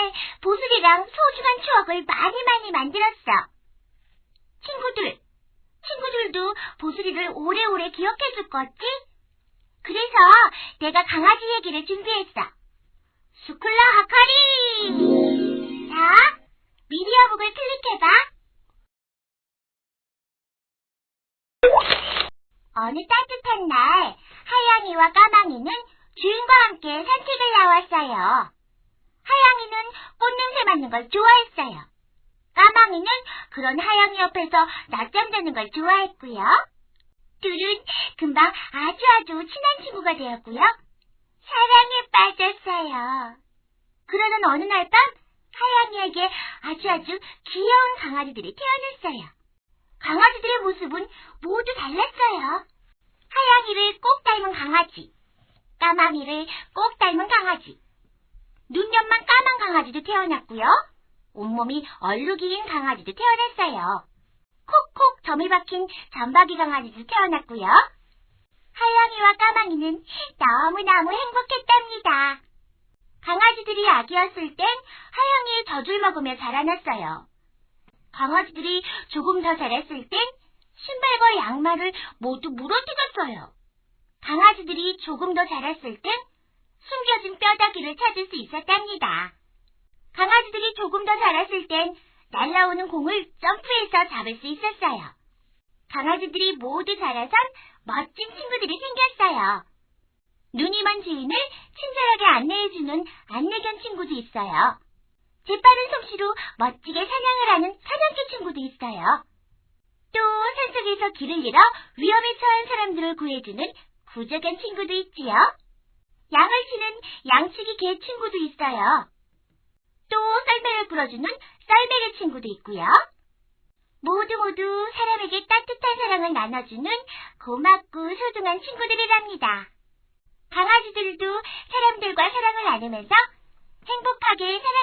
정말 보슬이랑 소중한 추억을 많이 많이 만들었어. 친구들, 친구들도 보슬이를 오래오래 기억해 줄 거지? 그래서 내가 강아지 얘기를 준비했어. 스쿨라 하카리! 자, 미디어북을 클릭해봐. 어느 따뜻한 날, 하양이와 까망이는 주인과 함께 산책을 나왔어요. 맡는 걸 좋아했어요. 까망이는 그런 하양이 옆에서 낮잠 자는 걸 좋아했고요. 둘은 금방 아주 아주 친한 친구가 되었고요. 사랑에 빠졌어요. 그러던 어느 날 밤, 하양이에게 아주 아주 귀여운 강아지들이 태어났어요. 강아지들의 모습은 모두 달랐어요. 하양이를 꼭 닮은 강아지, 까마귀를 꼭 닮은 강아지, 눈옆만 까만 강아지도 태어났고요. 온몸이 얼룩이인 강아지도 태어났어요. 콕콕 점이 박힌 점박이 강아지도 태어났고요. 하양이와 까망이는 너무너무 행복했답니다. 강아지들이 아기였을 땐 하양이의 젖을 먹으며 자라났어요. 강아지들이 조금 더 자랐을 땐 신발과 양말을 모두 물어뜯었어요. 강아지들이 조금 더 자랐을 땐 숨겨진 뼈다귀를 찾을 수 있었답니다. 강아지들이 조금 더 자랐을 땐 날라오는 공을 점프해서 잡을 수 있었어요. 강아지들이 모두 자라선 멋진 친구들이 생겼어요. 눈이 먼 주인을 친절하게 안내해주는 안내견 친구도 있어요. 재빠른 솜씨로 멋지게 사냥을 하는 사냥개 친구도 있어요. 또 산속에서 길을 잃어 위험에 처한 사람들을 구해주는 구조견 친구도 있지요. 양을 치는 양치기 개 친구도 있어요. 또 썰매를 불어주는 썰매개 친구도 있고요. 모두 모두 사람에게 따뜻한 사랑을 나눠주는 고맙고 소중한 친구들이랍니다. 강아지들도 사람들과 사랑을 나누면서 행복하게 살아